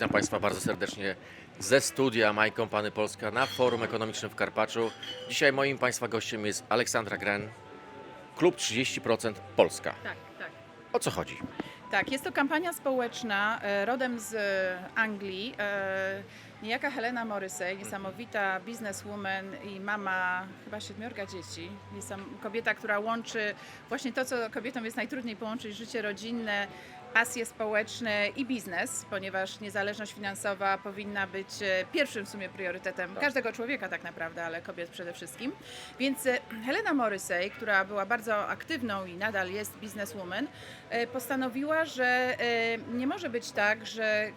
Witam Państwa bardzo serdecznie ze studia My Company Polska na Forum Ekonomicznym w Karpaczu. Dzisiaj moim Państwa gościem jest Aleksandra Gren, Klub 30% Polska. Tak, tak. O co chodzi? Tak, jest to kampania społeczna e, rodem z e, Anglii. E, Niejaka Helena Morrissey, niesamowita bizneswoman i mama chyba siedmiorga dzieci. Kobieta, która łączy właśnie to, co kobietom jest najtrudniej połączyć życie rodzinne, pasje społeczne i biznes, ponieważ niezależność finansowa powinna być e, pierwszym w sumie priorytetem każdego człowieka tak naprawdę, ale kobiet przede wszystkim. Więc e, Helena Morrissey, która była bardzo aktywną i nadal jest bizneswoman, e, postanowiła, że nie może być tak, że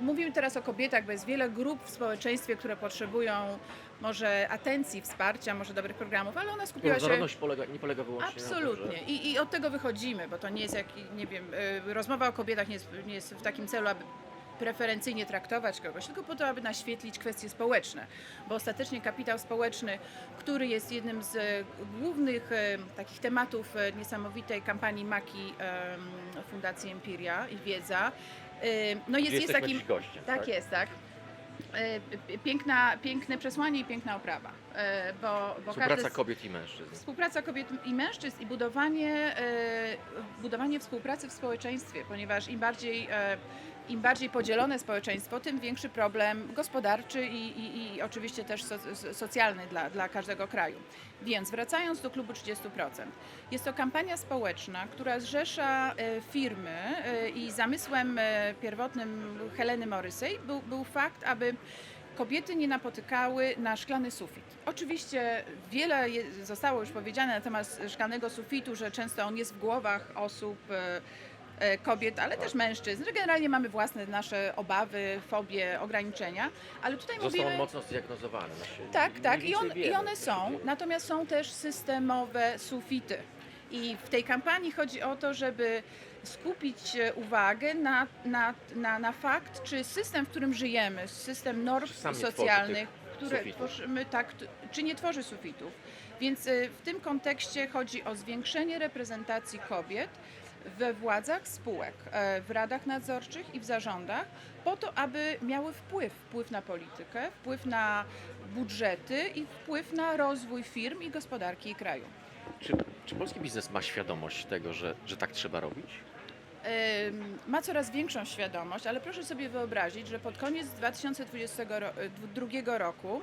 mówimy teraz o kobietach, bo jest wiele grup w społeczeństwie, które potrzebują może atencji, wsparcia, może dobrych programów, ale ona skupiła się... Różnorodność polega, nie polega wyłącznie na Absolutnie. tym, I, I od tego wychodzimy, bo to nie jest jak, nie wiem, y, rozmowa o kobietach nie jest, nie jest w takim celu, aby preferencyjnie traktować kogoś, tylko po to, aby naświetlić kwestie społeczne. Bo ostatecznie kapitał społeczny, który jest jednym z głównych e, takich tematów e, niesamowitej kampanii Maki Fundacji Empiria i Wiedza, no jest, jest takim... gościem. Tak jest, tak. E, p- Piękna, piękne przesłanie i piękna oprawa, bo, bo Współpraca z- kobiet i mężczyzn. Współpraca kobiet i mężczyzn i budowanie, budowanie współpracy w społeczeństwie, ponieważ im bardziej, e, im bardziej podzielone społeczeństwo, tym większy problem gospodarczy i, i, i oczywiście też so, so- socjalny dla, dla każdego kraju. Więc wracając do klubu 30%, jest to kampania społeczna, która zrzesza e, firmy e, i zamysłem e, pierwotnym Heleny Morrissey był, był fakt, aby kobiety nie napotykały na szklany sufit. Oczywiście wiele zostało już powiedziane na temat szklanego sufitu, że często on jest w głowach osób, kobiet, ale też mężczyzn, że generalnie mamy własne nasze obawy, fobie, ograniczenia, ale tutaj Został mówimy... mocno zdiagnozowany. Znaczy, Tak, tak. I, on, I one są. Natomiast są też systemowe sufity. I w tej kampanii chodzi o to, żeby skupić e, uwagę na, na, na, na fakt, czy system, w którym żyjemy, system norm socjalnych, które sufitów? tworzymy, tak, czy nie tworzy sufitów. Więc e, w tym kontekście chodzi o zwiększenie reprezentacji kobiet we władzach spółek, e, w radach nadzorczych i w zarządach, po to, aby miały wpływ, wpływ na politykę, wpływ na budżety i wpływ na rozwój firm i gospodarki kraju. Czy, czy polski biznes ma świadomość tego, że, że tak trzeba robić? Ma coraz większą świadomość, ale proszę sobie wyobrazić, że pod koniec 2022 roku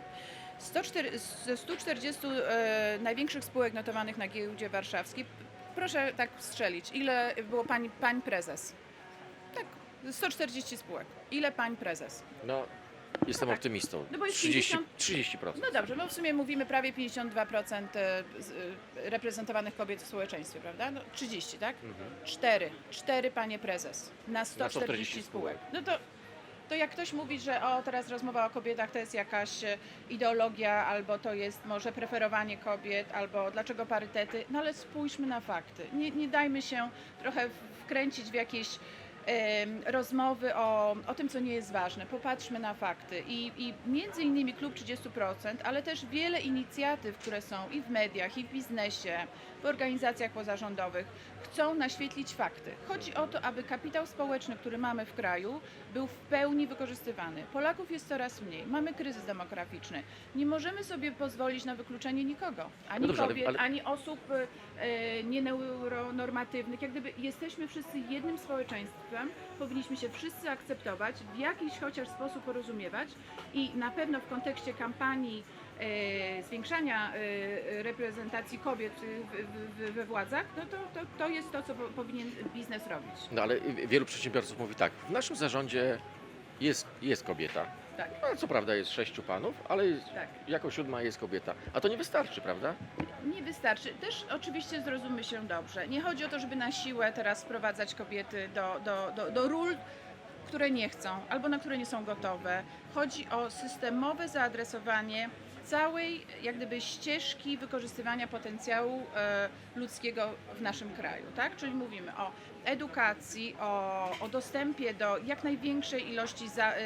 104, ze 140 e, największych spółek notowanych na giełdzie warszawskiej, proszę tak strzelić, ile było pani, pań prezes? Tak, 140 spółek. Ile pań prezes? No, jestem tak. optymistą. No bo jest 30, 50 30%. No dobrze, no w sumie mówimy prawie 52% e, e, reprezentowanych kobiet w społeczeństwie, prawda? No 30, tak? Mhm. Cztery. Cztery panie prezes na 140 140 spółek. No to, to jak ktoś mówi, że o teraz rozmowa o kobietach to jest jakaś e, ideologia, albo to jest może preferowanie kobiet, albo dlaczego parytety, no ale spójrzmy na fakty. Nie, nie dajmy się trochę wkręcić w jakieś rozmowy o, o tym, co nie jest ważne. Popatrzmy na fakty. I, I między innymi Klub 30%, ale też wiele inicjatyw, które są i w mediach, i w biznesie, w organizacjach pozarządowych, chcą naświetlić fakty. Chodzi o to, aby kapitał społeczny, który mamy w kraju, był w pełni wykorzystywany. Polaków jest coraz mniej. Mamy kryzys demograficzny. Nie możemy sobie pozwolić na wykluczenie nikogo. Ani No dobrze, kobiet, ale- ani osób e, nieneuronormatywnych. Jak gdyby jesteśmy wszyscy jednym społeczeństwem, powinniśmy się wszyscy akceptować, w jakiś chociaż sposób porozumiewać i na pewno w kontekście kampanii e, zwiększania e, reprezentacji kobiet w, w, we władzach, no to, to, to jest to, co po- powinien biznes robić. No ale wielu przedsiębiorców mówi tak, w naszym zarządzie jest, jest kobieta. Tak. No, co prawda jest sześciu panów, ale Tak. jako siódma jest kobieta. A to nie wystarczy, prawda? Nie wystarczy. Też oczywiście zrozummy się dobrze. Nie chodzi o to, żeby na siłę teraz sprowadzać kobiety do, do, do, do ról, które nie chcą albo na które nie są gotowe. Chodzi o systemowe zaadresowanie całej jak gdyby ścieżki wykorzystywania potencjału e, ludzkiego w naszym kraju, tak? Czyli mówimy o edukacji, o, o dostępie do jak największej ilości za, e,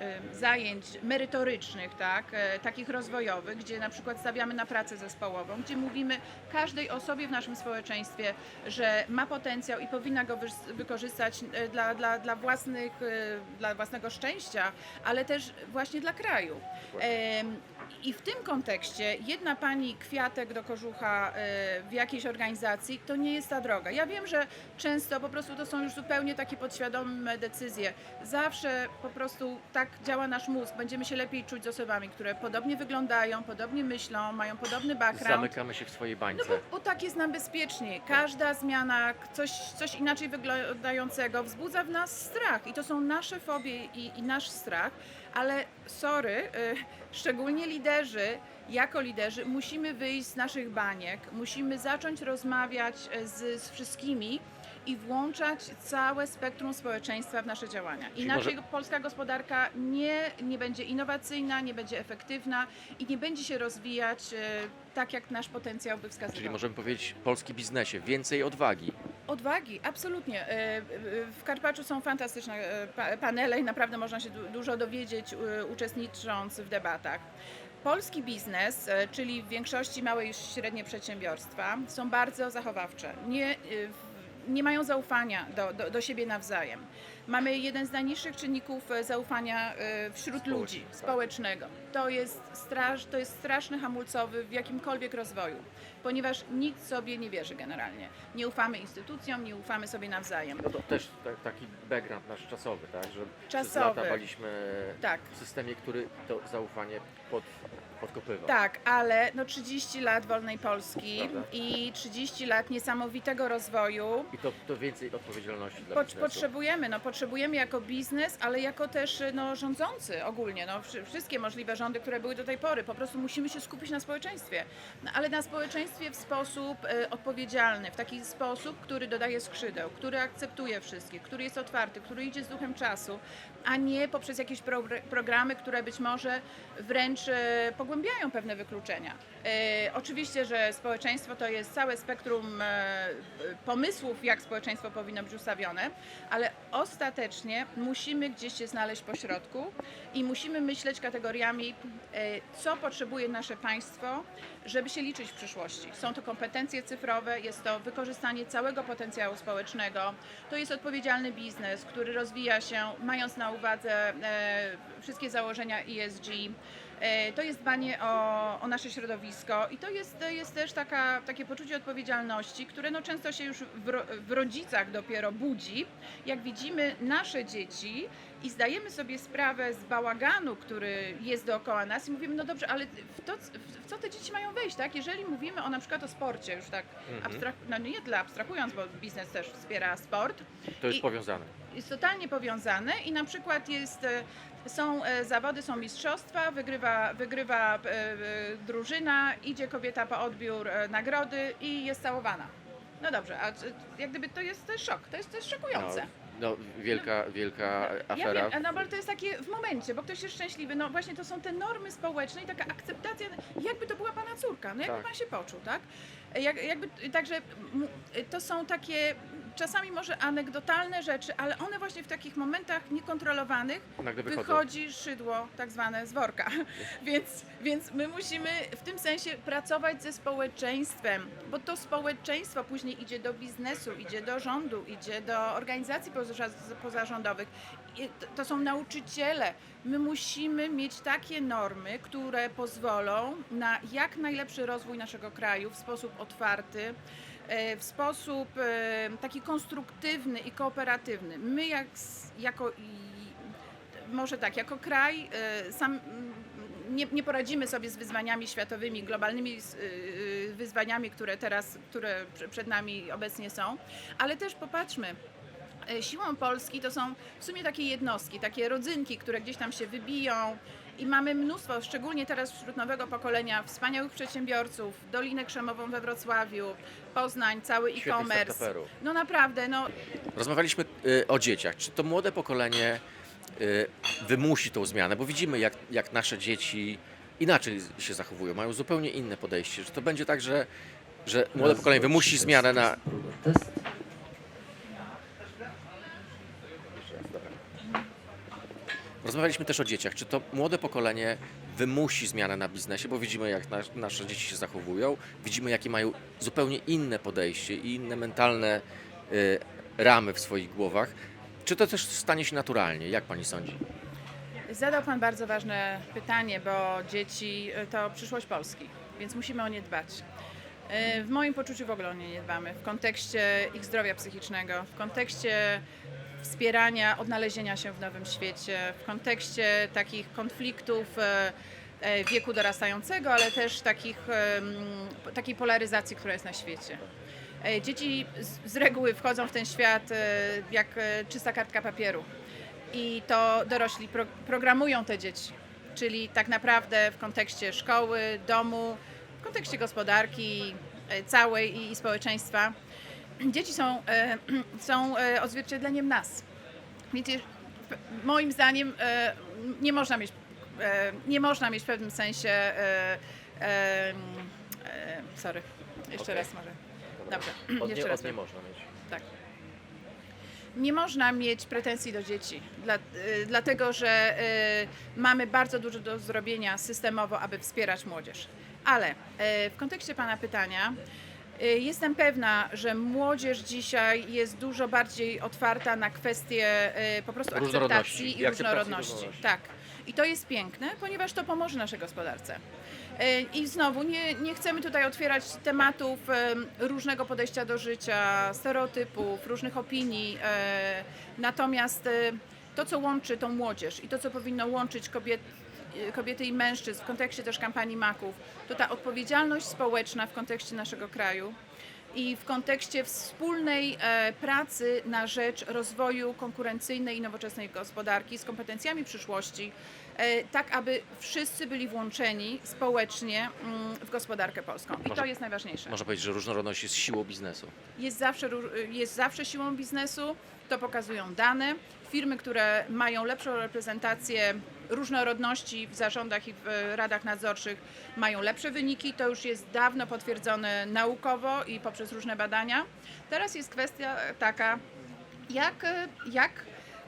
e, zajęć merytorycznych, tak? Takich rozwojowych, gdzie na przykład stawiamy na pracę zespołową, gdzie mówimy każdej osobie w naszym społeczeństwie, że ma potencjał i powinna go wykorzystać dla, dla, dla, własnych, dla własnego szczęścia, ale też właśnie dla kraju. Eh, I w tym kontekście jedna pani kwiatek do kożucha e, w jakiejś organizacji to nie jest ta droga. Ja wiem, że często po prostu to są już zupełnie takie podświadome decyzje. Zawsze po prostu tak działa nasz mózg. Będziemy się lepiej czuć z osobami, które podobnie wyglądają, podobnie myślą, mają podobny background. Zamykamy się w swojej No bańce. bo, bo tak jest nam bezpieczniej. Każda zmiana, coś, coś inaczej wyglądającego wzbudza w nas strach. I to są nasze fobie i, i nasz strach. Ale sorry, y, szczególnie liderzy, jako liderzy musimy wyjść z naszych baniek, musimy zacząć rozmawiać y, z, z wszystkimi i włączać całe spektrum społeczeństwa w nasze działania. Inaczej może- polska gospodarka nie, nie będzie innowacyjna, nie będzie efektywna i nie będzie się rozwijać e, tak, jak nasz potencjał by wskazywał. Czyli możemy powiedzieć polski biznesie, więcej odwagi. Odwagi, absolutnie. E, e, W Karpaczu są fantastyczne e, pa- panele i naprawdę można się du- dużo dowiedzieć e, uczestnicząc w debatach. Polski biznes, e, czyli w większości małe i średnie przedsiębiorstwa, są bardzo zachowawcze. Nie, w- nie mają zaufania do, do, do siebie nawzajem. Mamy jeden z najniższych czynników e, zaufania e, wśród ludzi, tak. społecznego. To jest, straż, to jest straszny hamulcowy w jakimkolwiek rozwoju, ponieważ nikt sobie nie wierzy generalnie. Nie ufamy instytucjom, nie ufamy sobie nawzajem. No to też ta- taki background nasz czasowy, tak? Że przez Czasowy. lata baliśmy Tak. w systemie, który to zaufanie pod, podkopywał. Tak, ale no 30 lat wolnej Polski Prawda. i 30 lat niesamowitego rozwoju. I to, to więcej odpowiedzialności dla Po, biznesu. potrzebujemy, no potrzebujemy jako biznes, ale jako też no, rządzący ogólnie, no, wszy- wszystkie możliwe rządy, które były do tej pory. Po prostu musimy się skupić na społeczeństwie, no, ale na społeczeństwie w sposób e, odpowiedzialny, w taki sposób, który dodaje skrzydeł, który akceptuje wszystkich, który jest otwarty, który idzie z duchem czasu, a nie poprzez jakieś pro, programy, które być może wręcz e, pogłębiają pewne wykluczenia. E, oczywiście, że społeczeństwo to jest całe spektrum e, pomysłów, jak społeczeństwo powinno być ustawione, ale ostatecznie musimy gdzieś się znaleźć po środku i musimy myśleć kategoriami, e, co potrzebuje nasze państwo, żeby się liczyć w przyszłości. Są to kompetencje cyfrowe, jest to wykorzystanie całego potencjału społecznego, to jest odpowiedzialny biznes, który rozwija się mając na uwadze wszystkie założenia ESG. E, To jest dbanie o, o nasze środowisko i to jest, jest też taka, takie poczucie odpowiedzialności, które no często się już w, ro- w rodzicach dopiero budzi, jak widzimy nasze dzieci i zdajemy sobie sprawę z bałaganu, który jest dookoła nas i mówimy, no dobrze, ale w, to, w co te dzieci mają wejść, tak? Jeżeli mówimy o na przykład o sporcie, już tak Mhm. abstrak- no nie dla abstrahując, bo biznes też wspiera sport, To jest I- powiązane. jest totalnie powiązane i na przykład jest, e, są e, zawody, są mistrzostwa, wygrywa, wygrywa e, e, drużyna, idzie kobieta po odbiór nagrody i jest całowana. No dobrze, a jak gdyby to jest, jest szok, to jest, jest szokujące. No, no wielka, wielka afera. Ja wiem, no bo to jest takie w momencie, bo ktoś jest szczęśliwy, no właśnie to są te normy społeczne i taka akceptacja, jakby to była pana córka, no jakby Tak. pan się poczuł, tak? Jak, jakby, także to są takie czasami może anegdotalne rzeczy, ale one właśnie w takich momentach niekontrolowanych Nagle wychodzą. wychodzi szydło tak zwane z worka. więc, więc my musimy w tym sensie pracować ze społeczeństwem, bo to społeczeństwo później idzie do biznesu, idzie do rządu, idzie do organizacji poza- pozarządowych. To- są nauczyciele. My musimy mieć takie normy, które pozwolą na jak najlepszy rozwój naszego kraju w sposób otwarty, w sposób e, taki konstruktywny i kooperatywny. My jak, jako może tak, jako kraj e, sam mm, nie, nie poradzimy sobie z wyzwaniami światowymi, globalnymi wyzwaniami, które teraz, które prze- przed nami obecnie są, ale też popatrzmy, e, siłą Polski to są w sumie takie jednostki, takie rodzynki, które gdzieś tam się wybiją i mamy mnóstwo, szczególnie teraz wśród nowego pokolenia, wspaniałych przedsiębiorców, Dolinę Krzemową we Wrocławiu, Poznań, cały Świetnych e-commerce. startuperów. No naprawdę, no Rozmawialiśmy y, o dzieciach. Czy to młode pokolenie y, wymusi tą zmianę, bo widzimy, jak, jak nasze dzieci inaczej się zachowują, mają zupełnie inne podejście. Że to będzie tak, że, że młode pokolenie wymusi zmianę na. Test. Rozmawialiśmy też o dzieciach. Czy to młode pokolenie wymusi zmianę na biznesie, bo widzimy, jak nas, nasze dzieci się zachowują, widzimy, jakie mają zupełnie inne podejście i inne mentalne y, ramy w swoich głowach. Czy to też stanie się naturalnie? Jak pani sądzi? Zadał Pan bardzo ważne pytanie, bo dzieci y, to przyszłość Polski, więc musimy o nie dbać. Y, W moim poczuciu w ogóle o nie nie dbamy. W kontekście ich zdrowia psychicznego, w kontekście wspierania odnalezienia się w nowym świecie, w kontekście takich konfliktów e, e, wieku dorastającego, ale też takich, takiej polaryzacji, która jest na świecie. E, Dzieci z- reguły wchodzą w ten świat jak czysta kartka papieru i to dorośli pro, programują te dzieci. Czyli tak naprawdę w kontekście szkoły, domu, w kontekście gospodarki całej i społeczeństwa. Dzieci są, e, są e, odzwierciedleniem nas. Wiecie, moim zdaniem e, nie można mieć, nie można mieć w pewnym sensie. Sorry, jeszcze Okej. raz może. Dobrze, Od jeszcze nie, raz. od nie można mieć. Tak. Nie można mieć pretensji do dzieci, dla, y, dlatego że y, mamy bardzo dużo do zrobienia systemowo, aby wspierać młodzież. Ale y, w kontekście Pana pytania, jestem pewna, że młodzież dzisiaj jest dużo bardziej otwarta na kwestie y, po prostu akceptacji I różnorodności. Tak. I to jest piękne, ponieważ to pomoże naszej gospodarce. E, I znowu nie, nie chcemy tutaj otwierać tematów em, różnego podejścia do życia, stereotypów, różnych opinii. Natomiast to, co łączy tą młodzież i to, co powinno łączyć kobiet, e, kobiety i mężczyzn w kontekście też kampanii maków, to ta odpowiedzialność społeczna w kontekście naszego kraju i w kontekście wspólnej e, pracy na rzecz rozwoju konkurencyjnej i nowoczesnej gospodarki z kompetencjami przyszłości, e, tak aby wszyscy byli włączeni społecznie mm, w gospodarkę polską. I Może- to jest najważniejsze. Można powiedzieć, że różnorodność jest siłą biznesu. Jest zawsze, jest zawsze siłą biznesu, to pokazują dane. Firmy, które mają lepszą reprezentację różnorodności w zarządach i w radach nadzorczych, mają lepsze wyniki. To już jest dawno potwierdzone naukowo i poprzez różne badania. Teraz jest kwestia taka, jak, jak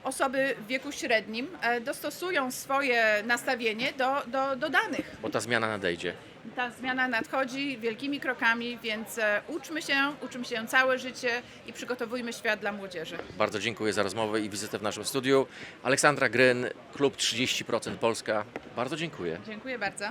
osoby w wieku średnim e, dostosują swoje nastawienie do, do, do danych. Bo ta zmiana nadejdzie. Ta zmiana nadchodzi wielkimi krokami, więc e, uczmy się, uczmy się całe życie i przygotowujmy świat dla młodzieży. Bardzo dziękuję za rozmowę i wizytę w naszym studiu. Aleksandra Gryn, klub 30% Polska. Bardzo dziękuję. Dziękuję bardzo.